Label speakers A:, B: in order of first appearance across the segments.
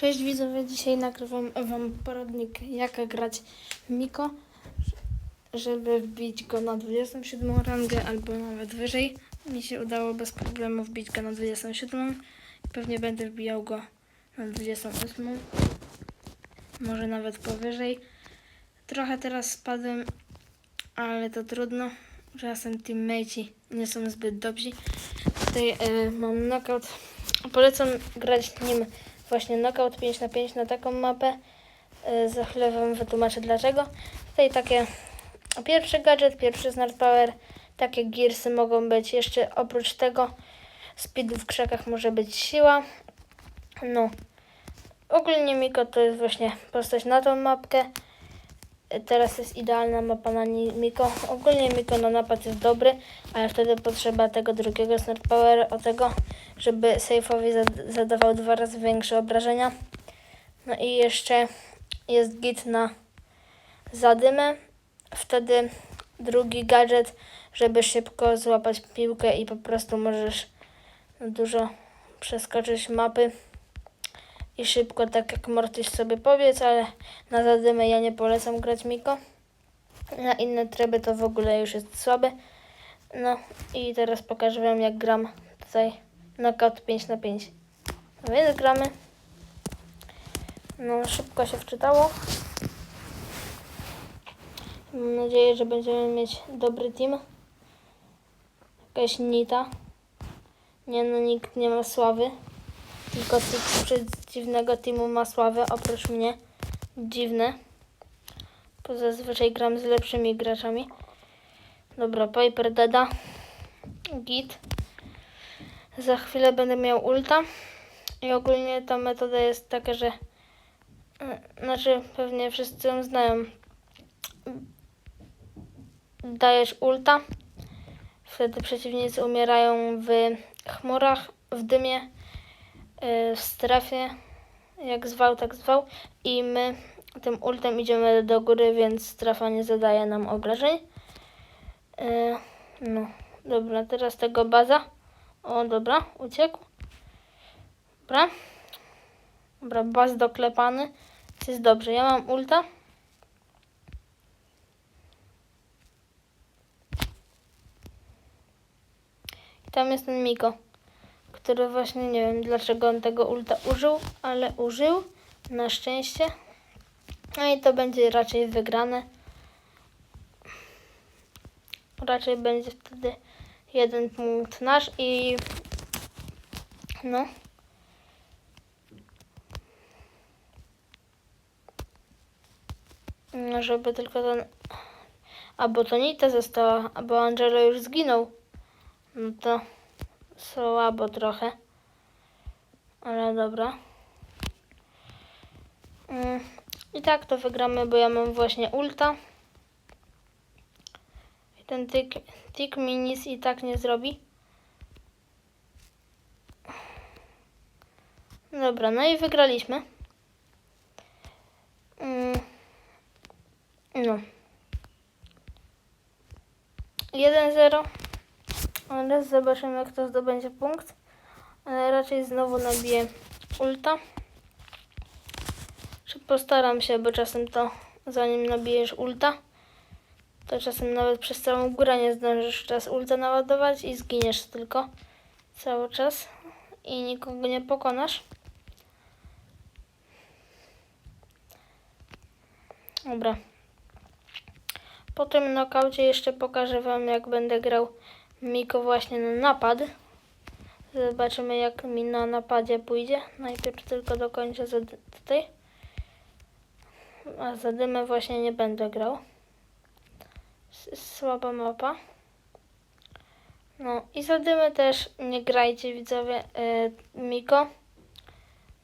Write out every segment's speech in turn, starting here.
A: Cześć widzowie, dzisiaj nagrywam wam poradnik jak grać Miko, żeby wbić go na 27 rangę albo nawet wyżej. Mi się udało bez problemu wbić go na 27 i pewnie będę wbijał go na 28, może nawet powyżej. Trochę teraz spadłem, ale to trudno. Czasem teammateci nie są zbyt dobrzy. Tutaj e, mam knockout. Polecam grać nim właśnie knockout 5 na 5 na taką mapę. E, za chwilę Wam wytłumaczę dlaczego. Tutaj takie pierwszy gadżet, pierwszy smart power, takie gearsy mogą być. Jeszcze oprócz tego speed w krzakach może być siła. No. Ogólnie Miko to jest właśnie postać na tą mapkę. Teraz jest idealna mapa na Miko. Ogólnie Miko na napad jest dobry, ale wtedy potrzeba tego drugiego smart power, o tego, żeby safe'owi zad- zadawał dwa razy większe obrażenia. No i jeszcze jest git na zadymę. Wtedy drugi gadżet, żeby szybko złapać piłkę i po prostu możesz dużo przeskoczyć mapy i szybko, tak jak Mortis sobie powiedz, ale na zadymę ja nie polecam grać Miko. Na inne tryby to w ogóle już jest słabe. No i teraz pokażę Wam jak gram tutaj knockout 5 na 5. No więc gramy. No szybko się wczytało. Mam nadzieję, że będziemy mieć dobry team. Jakaś nita. Nie no, nikt nie ma sławy. Tylko tych z przeciwnego teamu ma sławę, oprócz mnie. Dziwne. Bo zazwyczaj gram z lepszymi graczami. Dobra, Piper Deda. Git. Za chwilę będę miał ulta. I ogólnie ta metoda jest taka, że e, znaczy pewnie wszyscy ją znają. Dajesz ulta. Wtedy przeciwnicy umierają w chmurach, w dymie, w strefie. Jak zwał, tak zwał. I my tym ultem idziemy do góry, więc strefa nie zadaje nam obrażeń. E, no, dobra, teraz tego baza. O, dobra, uciekł. Dobra. Dobra, baz doklepany. Jest dobrze, ja mam ulta. I tam jest ten Miko, który właśnie nie wiem dlaczego on tego ulta użył, ale użył. Na szczęście. No i to będzie raczej wygrane. Raczej będzie wtedy jeden punkt nasz i no. No, żeby tylko ten... Albo to Nita została, albo Angelo już zginął. No to słabo trochę. Ale dobra. Mm, I tak to wygramy, bo ja mam właśnie ulta. I ten tyk, tyk mi nic i tak nie zrobi. Dobra, no i wygraliśmy. Mm, No. 1-0. Ale zobaczymy, kto zdobędzie punkt. Ale raczej znowu nabiję ulta. Postaram się, bo czasem to zanim nabijesz ulta, to czasem nawet przez całą górę nie zdążysz czas ulta naładować i zginiesz tylko cały czas i nikogo nie pokonasz. Dobra. Po tym knockoutie jeszcze pokażę Wam, jak będę grał Miko właśnie na napad. Zobaczymy, jak mi na napadzie pójdzie. Najpierw tylko dokończę tutaj. A za dymę właśnie nie będę grał. Słaba mapa. No i za dymę też nie grajcie widzowie e, Miko.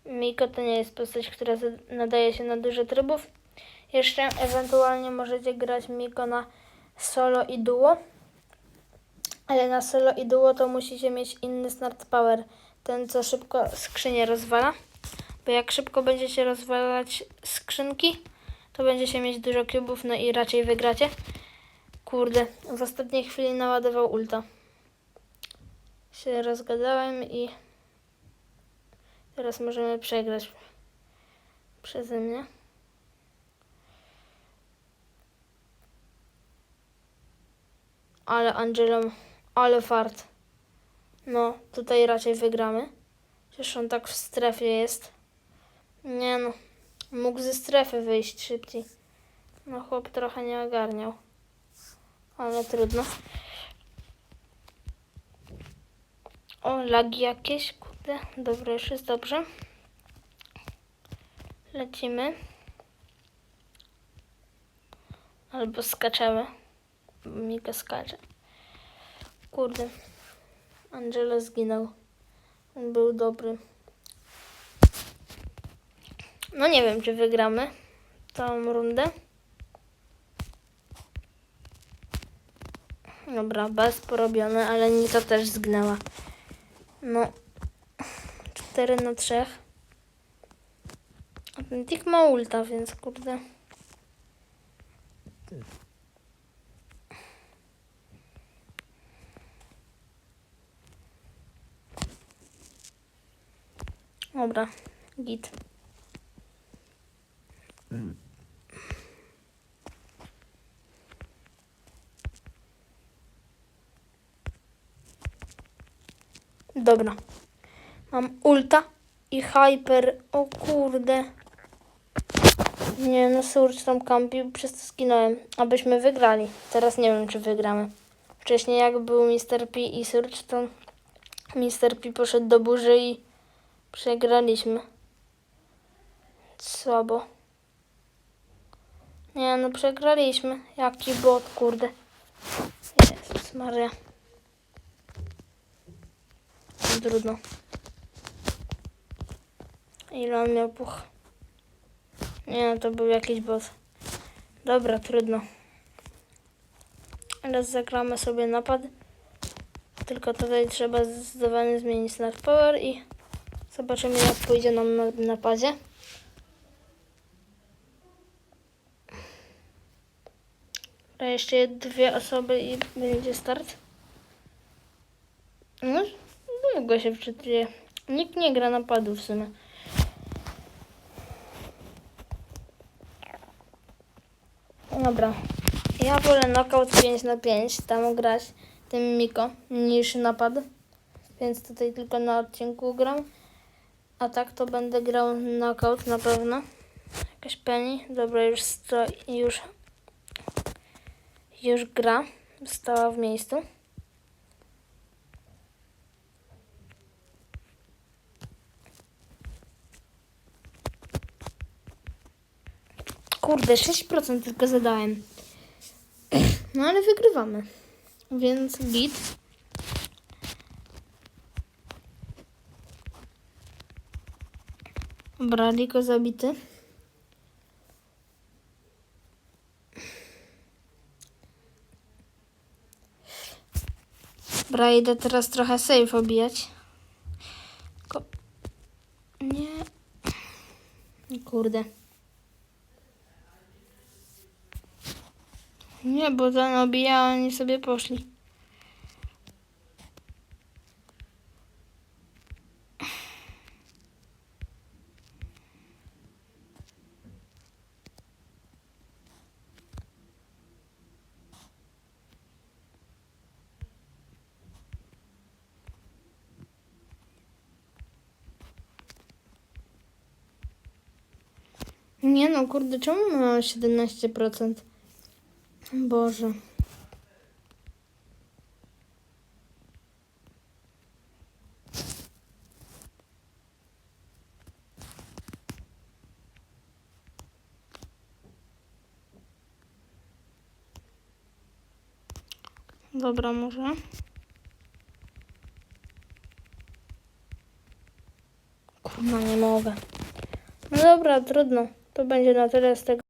A: Miko to nie jest postać, która nadaje się na dużo trybów. Jeszcze ewentualnie możecie grać Miko na solo i duo. Ale na solo i duo to musicie mieć inny smart power. Ten, co szybko skrzynię rozwala. Bo jak szybko będziecie rozwalać skrzynki, to będziecie mieć dużo kubów, no i raczej wygracie. Kurde, w ostatniej chwili naładował ulta. Się rozgadałem i teraz możemy przegrać. przeze mnie. Ale Angelom, ale fart. No, tutaj raczej wygramy. Przecież on tak w strefie jest. Nie no, mógł ze strefy wyjść szybciej. No chłop trochę nie ogarniał. Ale trudno. O, lagi jakieś, kurde. Dobra, już jest dobrze. Lecimy. Albo skaczemy. Mika skacze. Kurde. Angelo zginął. On był dobry. No nie wiem, czy wygramy tą rundę. Dobra, bez porobione, ale Nita też zgnęła. No, 4 na 3. A ten tik ma ulta, więc kurde. Dobra, git. Dobra. Mam ulta i hyper. O kurde. Nie, no Surge tam kampił, przez to skinąłem. Abyśmy wygrali. Teraz nie wiem, czy wygramy. Wcześniej jak był Mr. P i Surge, to Mr. P poszedł do burzy i przegraliśmy. Słabo. Nie, no przegraliśmy. Jaki bot, kurde. Jezus Maria. Trudno. Ile on miał puch? Nie, no to był jakiś boss. Dobra, trudno. Teraz zagramy sobie napad. Tylko tutaj trzeba zdecydowanie zmienić na power i zobaczymy jak pójdzie nam na napadzie. A jeszcze dwie osoby i będzie start. No, długo się wczytuje. Nikt nie gra napadu w sumie. Dobra. Ja wolę knockout 5 na 5 tam grać tym Miko niż napad. Więc tutaj tylko na odcinku gram. A tak to będę grał knockout na pewno. Jakaś penny. Dobra, już już już gra. Stała w miejscu. Kurde, 6% tylko zadałem. No ale wygrywamy. Więc git. Dobra, Liko zabity. Dobra, idę teraz trochę safe obijać. Ko nie. Kurde. Nie, bo ten obija, oni sobie poszli. Nie no, kurde, czemu ma 17%? Boże. Dobra, może. Kurwa, nie mogę. No dobra, trudno. To będzie na tyle z tego.